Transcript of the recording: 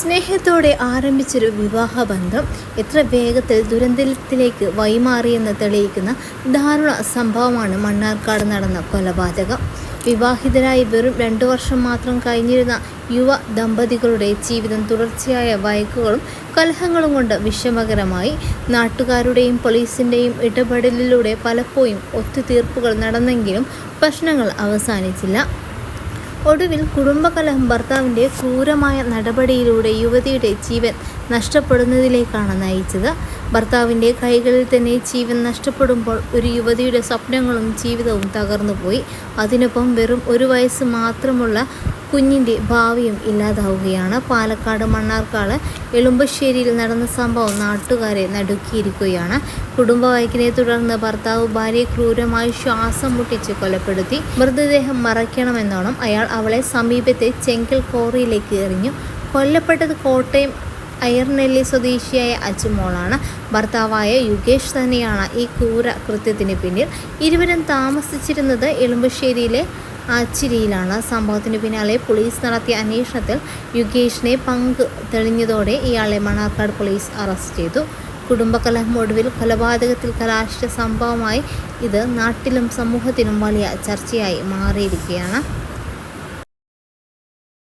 സ്നേഹത്തോടെ ആരംഭിച്ചൊരു വിവാഹബന്ധം എത്ര വേഗത്തിൽ ദുരന്തത്തിലേക്ക് വൈമാറിയെന്ന് തെളിയിക്കുന്ന ദാരുണ സംഭവമാണ് മണ്ണാർക്കാട് നടന്ന കൊലപാതകം. വിവാഹിതരായി വെറും രണ്ടു വർഷം മാത്രം കഴിഞ്ഞിരുന്ന യുവ ദമ്പതികളുടെ ജീവിതം തുടർച്ചയായ വഴക്കുകളും കലഹങ്ങളും കൊണ്ട് വിഷമകരമായി. നാട്ടുകാരുടെയും പോലീസിന്റെയും ഇടപെടലിലൂടെ പലപ്പോഴും ഒത്തുതീർപ്പുകൾ നടന്നെങ്കിലും പ്രശ്നങ്ങൾ അവസാനിച്ചില്ല. ഒടുവിൽ കുടുംബകലഹം ഭർത്താവിന്റെ ക്രൂരമായ നടപടിയിലൂടെ യുവതിയുടെ ജീവൻ നഷ്ടപ്പെടുന്നതിലേക്കാണ് നയിച്ചത്. ഭർത്താവിന്റെ കൈകളിൽ തന്നെ ജീവൻ നഷ്ടപ്പെടുമ്പോൾ ഒരു യുവതിയുടെ സ്വപ്നങ്ങളും ജീവിതവും തകർന്നുപോയി. അതിനൊപ്പം വെറും ഒരു വയസ്സ് മാത്രമുള്ള കുഞ്ഞിന്റെ ഭാവിയും ഇല്ലാതാവുകയാണ്. പാലക്കാട് മണ്ണാർക്കാട് എളുമ്പശ്ശേരിയിൽ നടന്ന സംഭവം നാട്ടുകാരെ നടുക്കിയിരിക്കുകയാണ്. കുടുംബവഴക്കിനെ തുടർന്ന് ഭർത്താവ് ഭാര്യയെ ക്രൂരമായി ശ്വാസം മുട്ടിച്ച് കൊലപ്പെടുത്തി. മൃതദേഹം മറയ്ക്കണമെന്നോണം അയാൾ അവളെ സമീപത്തെ ചെങ്കൽ കോറിയിലേക്ക് എറിഞ്ഞു. കൊല്ലപ്പെട്ടത് കോട്ടയം അയർനെല്ലി സ്വദേശിയായ അച്ചുമോളാണ് ഭർത്താവായ യുഗേഷ് തന്നെയാണ് ഈ ക്രൂര കൃത്യത്തിന് പിന്നിൽ. ഇരുവരും താമസിച്ചിരുന്നത് എളുമ്പശ്ശേരിയിലെ ആച്ചിരിയിലാണ് സംഭവത്തിന് പിന്നാലെ പോലീസ് നടത്തിയ അന്വേഷണത്തിൽ യുഗേഷിനെ പങ്ക് തെളിഞ്ഞതോടെ ഇയാളെ മണാർക്കാട് പോലീസ് അറസ്റ്റ് ചെയ്തു. കുടുംബകലഹം ഒടുവിൽ കൊലപാതകത്തിൽ കലാശിച്ച സംഭവമായി ഇത് നാട്ടിലും സമൂഹത്തിലും വലിയ ചർച്ചയായി മാറിയിരിക്കുകയാണ്.